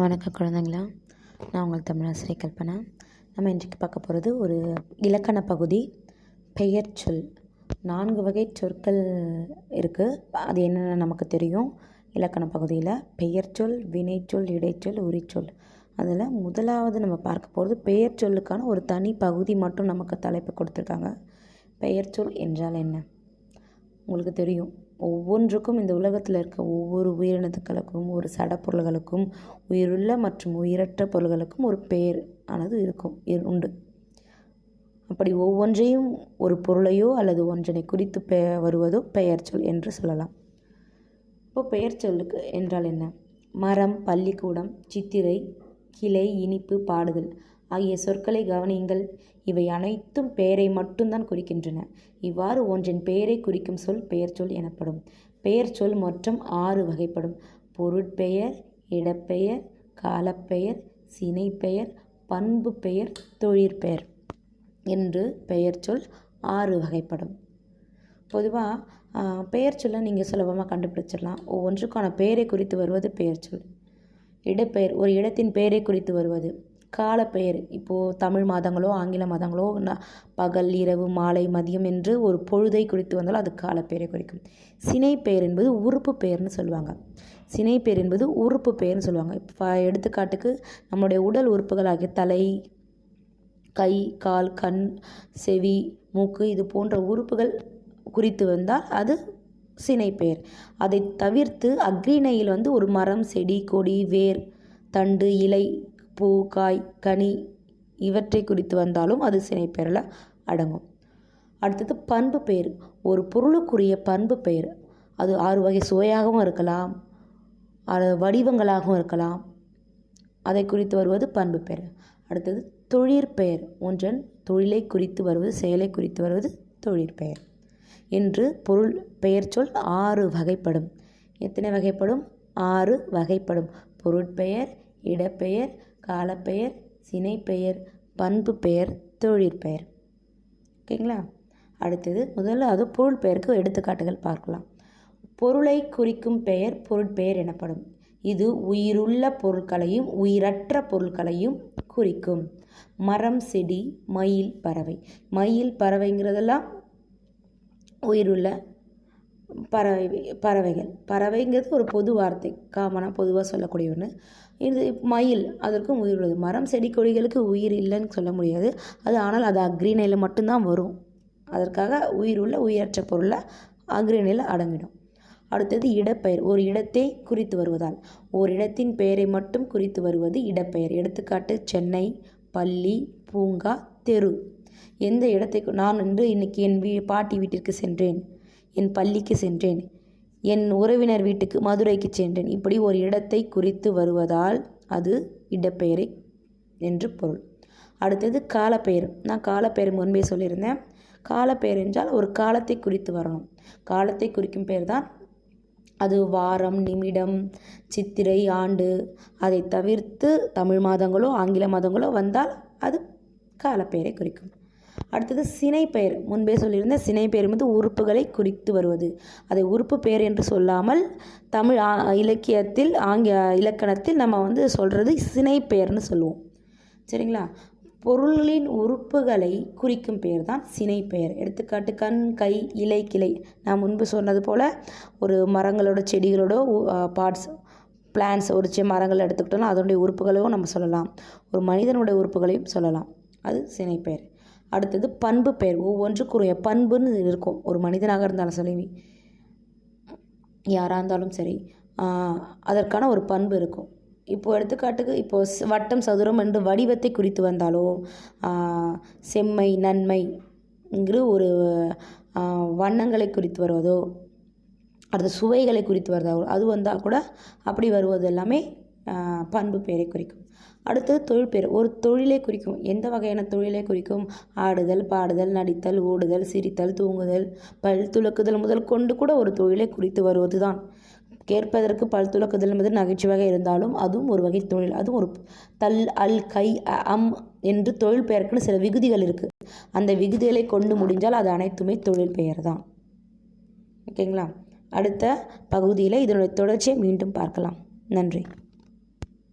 வணக்கம் குழந்தைங்களா. நான் உங்கள் தமிழாசிரியர் கல்பனா. நம்ம இன்றைக்கு பார்க்க போகிறது ஒரு இலக்கண பகுதி பெயர் சொல். நான்கு வகை சொற்கள் இருக்குது அது என்னென்ன நமக்கு தெரியும். இலக்கண பகுதியில் பெயர் சொல் வினைச்சொல் இடைச்சொல் உரிச்சொல் அதில் முதலாவது நம்ம பார்க்க போகிறது பெயர் சொல்லுக்கான ஒரு தனி பகுதி மட்டும் நமக்கு தலைப்பு கொடுத்துருக்காங்க. பெயர் சொல் என்றால் என்ன? உங்களுக்கு தெரியும். ஒவ்வொன்றுக்கும் இந்த உலகத்தில் இருக்க ஒவ்வொரு உயிரினத்துக்களுக்கும் ஒரு சடப்பொருள்களுக்கும் உயிருள்ள மற்றும் உயிரற்ற பொருள்களுக்கும் ஒரு பெயர் ஆனது இருக்கும் இரு- உண்டு. அப்படி ஒவ்வொன்றையும் ஒரு பொருளையோ அல்லது ஒன்றனை குறித்து பெ வருவதோ பெயர் சொல் என்று சொல்லலாம். இப்போ பெயர் சொல்லுக்கு என்றால் என்ன? மரம் பள்ளிக்கூடம் சித்திரை கிளை இனிப்பு பாடுதல். ஆகிய சொற்களை கவனியுங்கள். இவை அனைத்தும் பெயரை மட்டும்தான் குறிக்கின்றன. இவ்வாறு ஒன்றின் பெயரை குறிக்கும் சொல் பெயர் சொல் எனப்படும். பெயர் சொல் மற்றும் ஆறு வகைப்படும். பொருட்பெயர் இடப்பெயர் காலப்பெயர் சினைப்பெயர் பண்பு பெயர் தொழிற்பெயர் என்று பெயர் சொல் ஆறு வகைப்படும். பொதுவாக பெயர் சொல்லை நீங்கள் சுலபமாக கண்டுபிடிச்சிடலாம். ஒவ்வொன்றுக்கான பெயரை குறித்து வருவது பெயர் சொல். இடப்பெயர் ஒரு இடத்தின் பெயரை குறித்து வருவது. காலப்பெயர் இப்போது தமிழ் மாதங்களோ ஆங்கில மாதங்களோ பகல் இரவு மாலை மதியம் என்று ஒரு பொழுதை குறித்து வந்தாலும் அது காலப்பெயரை குறிக்கும். சினைப்பெயர் என்பது உறுப்பு பெயர்னு சொல்லுவாங்க. சினைப்பெயர் என்பது உறுப்பு பெயர்னு சொல்லுவாங்க. இப்போ எடுத்துக்காட்டுக்கு நம்மளுடைய உடல் உறுப்புகளாகிய தலை கை கால் கண் செவி மூக்கு இது போன்ற உறுப்புகள் குறித்து வந்தால் அது சினைப்பெயர். அதை தவிர்த்து அக்ரிணையில் வந்து ஒரு மரம் செடி கொடி வேர் தண்டு இலை பூ காய் கனி இவற்றை குறித்து வந்தாலும் அது சினைப்பெயரில் அடங்கும். அடுத்தது பண்பு பெயர். ஒரு பொருளுக்குரிய பண்பு பெயர். அது ஆறு வகை சுவையாகவும் இருக்கலாம். அது வடிவங்களாகவும் இருக்கலாம். அதை குறித்து வருவது பண்பு பெயர். அடுத்தது தொழிற்பெயர் ஒன்றன் தொழிலை குறித்து வருவது செயலை குறித்து வருவது தொழிற்பெயர் என்று பொருள் பெயர் சொல் ஆறு வகைப்படும். எத்தனை வகைப்படும்? ஆறு வகைப்படும். பொருட்பெயர் இடப்பெயர் காலப்பெயர் சினைப்பெயர் பண்பு பெயர் தொழிற்பெயர். ஓகேங்களா? அடுத்தது முதல்ல அது பொருள் பெயருக்கு எடுத்துக்காட்டுகள் பார்க்கலாம். பொருளை குறிக்கும் பெயர் பொருட்பெயர் எனப்படும். இது உயிருள்ள பொருட்களையும் உயிரற்ற பொருட்களையும் குறிக்கும். மரம் செடி மயில் பறவை. மயில் பறவைங்கிறதெல்லாம் உயிருள்ள பறவை பறவைகள். பறவைங்கிறது ஒரு பொது வார்த்தை. காமனாக பொதுவாக சொல்லக்கூடிய ஒன்று இது மயில் அதற்கும் உயிர் உள்ளது. மரம் செடி கொடிகளுக்கு உயிர் இல்லைன்னு சொல்ல முடியாது. அது ஆனால் அது அக்ரிணையில் மட்டும்தான் வரும். அதற்காக உயிர் உள்ள உயிரற்ற பொருளை அக்ரிணையில் அடங்கிடும். அடுத்தது இடப்பெயர். ஒரு இடத்தை குறித்து வருவதால். ஒரு இடத்தின் பெயரை மட்டும் குறித்து வருவது இடப்பெயர். எடுத்துக்காட்டு சென்னை பள்ளி பூங்கா தெரு. எந்த இடத்தை நான் இன்று இன்னைக்கு என் வீ பாட்டி வீட்டிற்கு சென்றேன். என் பள்ளிக்கு சென்றேன். என் உறவினர் வீட்டுக்கு மதுரைக்கு சென்றேன். இப்படி ஒரு இடத்தை குறித்து வருவதால் அது இடப்பெயரை என்று பொருள். அடுத்தது காலப்பெயர். நான் காலப்பெயர் முன்பே சொல்லியிருந்தேன். காலப்பெயர் என்றால் ஒரு காலத்தை குறித்து வரணும். காலத்தை குறிக்கும் பெயர் தான் அது வாரம் நிமிடம் சித்திரை ஆண்டு. அதை தவிர்த்து தமிழ் மாதங்களோ ஆங்கில மாதங்களோ வந்தால் அது காலப்பெயரை குறிக்கும். அடுத்தது சினைப்பெயர். முன்பே சொல்லியிருந்த சினைப்பெயர் வந்து உறுப்புகளை குறித்து வருவது. அதை உறுப்பு பெயர் என்று சொல்லாமல் தமிழ் ஆ- இலக்கியத்தில் ஆங்கில இலக்கணத்தில் நம்ம வந்து சொல்கிறது சினைப்பெயர்னு சொல்லுவோம். சரிங்களா? பொருளின் உறுப்புகளை குறிக்கும் பெயர் தான் சினைப்பெயர். எடுத்துக்காட்டு கண் கை இலை கிளை. நான் முன்பு சொன்னது போல் ஒரு மரங்களோட செடிகளோட பார்ட்ஸ் பிளான்ஸ் ஒரு சின்ன மரங்கள் எடுத்துக்கிட்டோம்னா அதனுடைய உறுப்புகளையும் நம்ம சொல்லலாம். ஒரு மனிதனுடைய உறுப்புகளையும் சொல்லலாம். அது சினைப்பெயர். அடுத்தது பண்பு பெயர். ஒவ்வொன்றுக்குரிய பண்புன்னு இருக்கும். ஒரு மனிதனாக இருந்தாலும் சரி யாராக இருந்தாலும் சரி அதற்கான ஒரு பண்பு இருக்கும். இப்போது எடுத்துக்காட்டுக்கு இப்போது வட்டம் சதுரம் என்று வடிவத்தை குறித்து வந்தாலோ செம்மை நன்மைங்கிற ஒரு வண்ணங்களை குறித்து வருவதோ அடுத்து சுவைகளை குறித்து வருதோ அது வந்தால் கூட அப்படி வருவது எல்லாமே பண்பு பெயரை குறிக்கும். அடுத்தது தொழில் பெயர். ஒரு தொழிலை குறிக்கும். எந்த வகையான தொழிலை குறிக்கும்? ஆடுதல் பாடுதல் நடித்தல் ஓடுதல் சிரித்தல் தூங்குதல் பல் துலக்குதல் முதல் கொண்டு கூட ஒரு தொழிலை குறித்து வருவது தான் கேட்பதற்கு பல் துலக்குதல் என்பது நகைச்சுவையாக இருந்தாலும் அதுவும் ஒரு வகை தொழில். அதுவும் ஒரு தல் அல் கை அம் என்று தொழில் பெயருக்குன்னு சில விகுதிகள் இருக்குது அந்த விகுதிகளை கொண்டு முடிஞ்சால் அது அனைத்துமே தொழில் பெயர் தான் ஓகேங்களா? அடுத்த பகுதியில் இதனுடைய தொடர்ச்சியை மீண்டும் பார்க்கலாம். நன்றி.